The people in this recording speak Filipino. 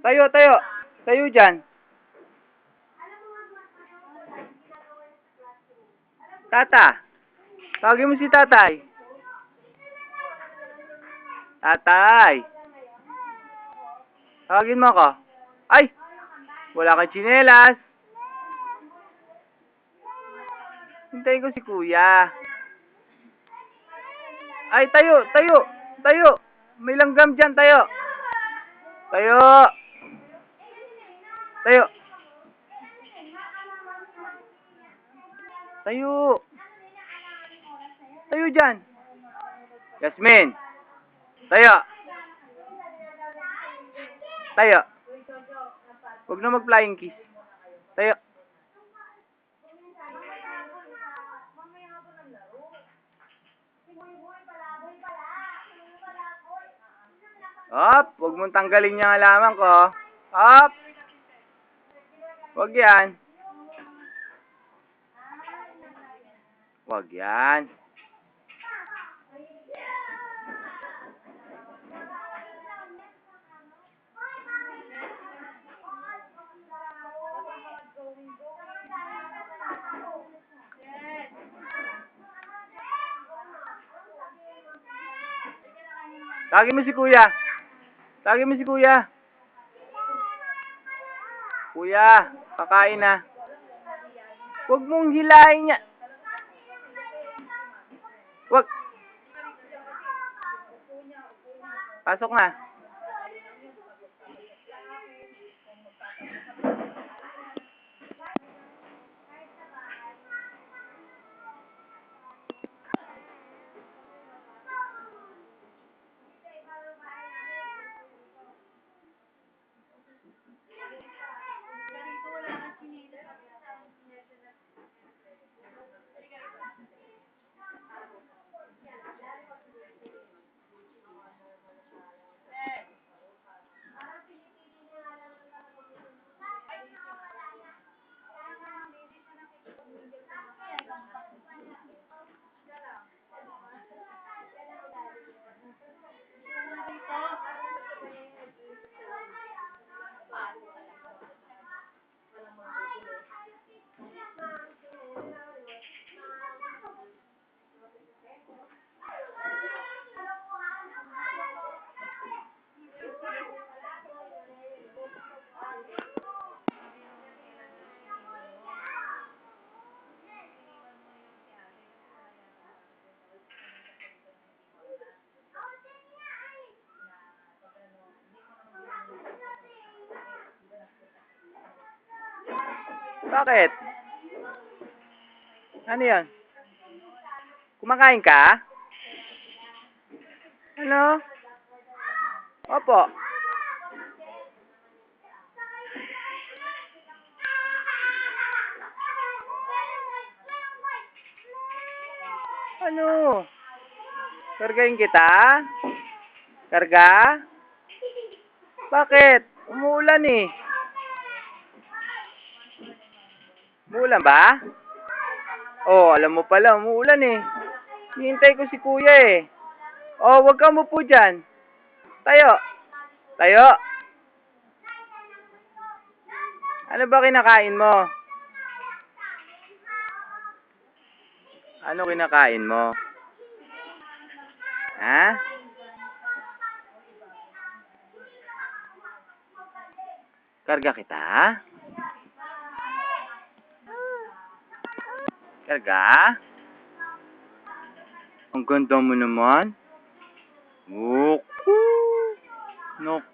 Tayo, tayo. Tayo dyan. Tata. Tawagin mo si tatay. Tatay. Tawagin mo ako. Ay! Wala kang tsinelas. Hintayin ko si kuya. Ay, tayo, tayo, tayo. May langgam dyan, tayo. Tayo. Tayo. Tayo. Tayo dyan. Yasmin. Tayo. Tayo. Huwag na mag-flying kiss. Tayo. Hop, huwag mong tanggalin yung halaman ko. Hop. Huwag yan. Huwag yan. Tawagin mo si kuya. Tawagin mo si kuya. Kuya, kakain na. Huwag mong hilahin niya. Huwag. Pasok na. Bakit? Ano yan? Kumakain ka? Ano? Opo. Ano? Kargahin kita? Karga? Bakit? Umuulan eh. Umuulan ba? Oh, alam mo pala, umuulan eh. Hihintay ko si kuya eh. Oh, wag kang po dyan. Tayo. Tayo. Ano ba kinakain mo? Ano kinakain mo? Ha? Karga kita? Karga? Ang ganda mo naman. Naku. Naku.